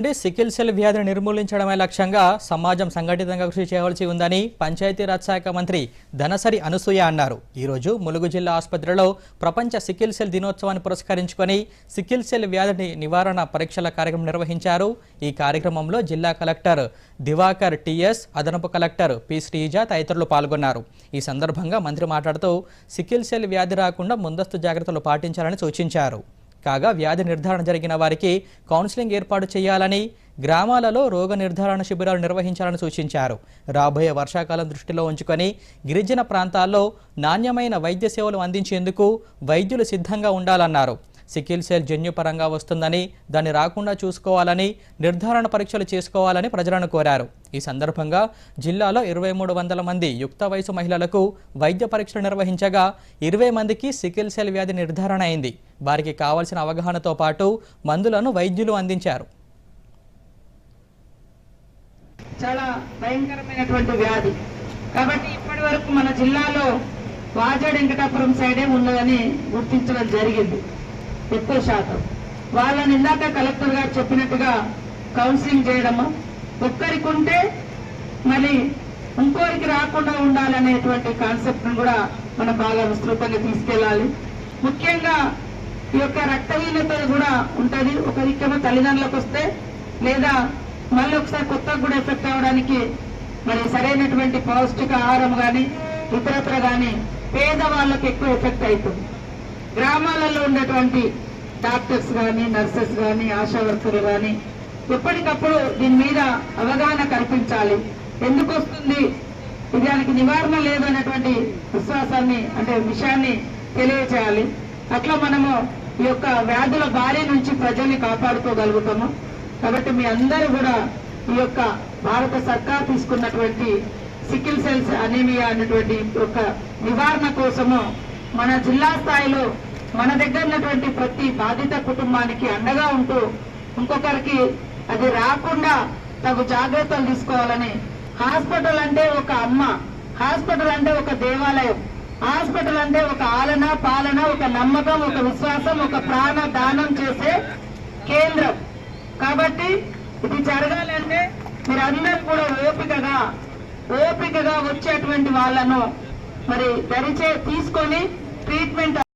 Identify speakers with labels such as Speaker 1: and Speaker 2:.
Speaker 1: నుండి sickle cell వ్యాధిని నిర్మూలించడమే లక్ష్యంగా సమాజం సంఘటితంగా కృషి చేయవలసి ఉందని పంచాయతీరాజ్ శాఖ మంత్రి ధనసరి అనసూయ అన్నారు. ఈరోజు ములుగు జిల్లా ఆసుపత్రిలో ప్రపంచ సికిల్ సెల్ దినోత్సవాన్ని పురస్కరించుకొని సికిల్ సెల్ వ్యాధిని నివారణ పరీక్షల కార్యక్రమం నిర్వహించారు. ఈ కార్యక్రమంలో జిల్లా కలెక్టర్ దివాకర్ టిఎస్ అదనపు కలెక్టర్ పి శ్రీజ తదితరులు పాల్గొన్నారు. ఈ సందర్భంగా మంత్రి మాట్లాడుతూ సికిల్ సెల్ వ్యాధి రాకుండా ముందస్తు జాగ్రత్తలు పాటించాలని సూచించారు. కాగా వ్యాధి నిర్ధారణ జరిగిన వారికి కౌన్సిలింగ్ ఏర్పాటు చేయాలని గ్రామాలలో రోగ నిర్ధారణ శిబిరాలు నిర్వహించాలని సూచించారు. రాబోయే వర్షాకాలం దృష్టిలో ఉంచుకొని గిరిజన ప్రాంతాల్లో నాణ్యమైన వైద్య సేవలు అందించేందుకు వైద్యులు సిద్ధంగా ఉండాలన్నారు. సికిల్ సెల్ జన్యుపరంగా వస్తుందని దాన్ని రాకుండా చూసుకోవాలని నిర్ధారణ పరీక్షలు చేసుకోవాలని ప్రజలను కోరారు. ఈ సందర్భంగా జిల్లాలో ఇరవై మూడు వందల మంది యుక్త వయసు మహిళలకు వైద్య పరీక్షలు నిర్వహించగా ఇరవై మందికి సికిల్ సెల్ వ్యాధి నిర్ధారణ అయింది. వారికి కావాల్సిన అవగాహనతో పాటు మందులను వైద్యులు అందించారు.
Speaker 2: చాలా భయంకరమైనటువంటి వ్యాధి. కాబట్టి ఇప్పటి వరకు మన జిల్లాలో వాజాడ్ వెంకటాపురం సైడే ఉన్నదని గుర్తించడం జరిగింది. ఎక్కువ శాతం. వాళ్ళని ఇందాక కలెక్టర్ గారు చెప్పినట్టుగా కౌన్సిలింగ్ చేయడము ఒక్కరికి ఉంటే మరి ఇంకోరికి రాకుండా ఉండాలనేటువంటి కాన్సెప్ట్ను కూడా మనం బాగా విస్తృతంగా తీసుకెళ్ళాలి. ముఖ్యంగా ఈ యొక్క రక్తహీనత కూడా ఉంటుంది. ఒకరికేమో తల్లిదండ్రులకు వస్తే లేదా మళ్ళీ ఒకసారి కొత్తగా కూడా ఎఫెక్ట్ అవ్వడానికి మరి సరైనటువంటి పౌష్టిక ఆహారం కానీ ఇతరత్ర కానీ పేదవాళ్ళకి ఎక్కువ ఎఫెక్ట్ అవుతుంది గ్రామాలలో ఉండేటువంటి డాక్టర్స్ కానీ నర్సెస్ కానీ ఆశా వర్కర్లు కానీ ఎప్పటికప్పుడు దీని మీద అవగాహన కల్పించాలి. ఎందుకు వస్తుంది? ఇది దానికి నివారణ లేదు అనేటువంటి విశ్వాసాన్ని అంటే విషయాన్ని తెలియజేయాలి అట్లా మనము ఈ యొక్క వ్యాధుల బారి నుంచి ప్రజల్ని కాపాడుకోగలుగుతాము. కాబట్టి మీ అందరూ కూడా ఈ యొక్క భారత సర్కార్ తీసుకున్నటువంటి సికిల్ సెల్స్ అనేమియా అనేటువంటి ఒక నివారణ కోసము మన జిల్లా స్థాయిలో మన దగ్గర ఉన్నటువంటి ప్రతి బాధిత కుటుంబానికి అండగా ఉంటూ ఇంకొకరికి అది రాకుండా తగు జాగ్రత్తలు తీసుకోవాలని హాస్పిటల్ అంటే ఒక అమ్మ హాస్పిటల్ అంటే ఒక దేవాలయం హాస్పిటల్ అంటే ఒక ఆలన పాలన ఒక నమ్మకం ఒక విశ్వాసం ఒక ప్రాణ దానం చేసే కేంద్రం. కాబట్టి ఇది జరగాలంటే మీరందరూ కూడా ఓపికగా ఓపికగా వచ్చేటువంటి వాళ్ళను మరి దరిచే తీసుకొని ట్రీట్మెంట్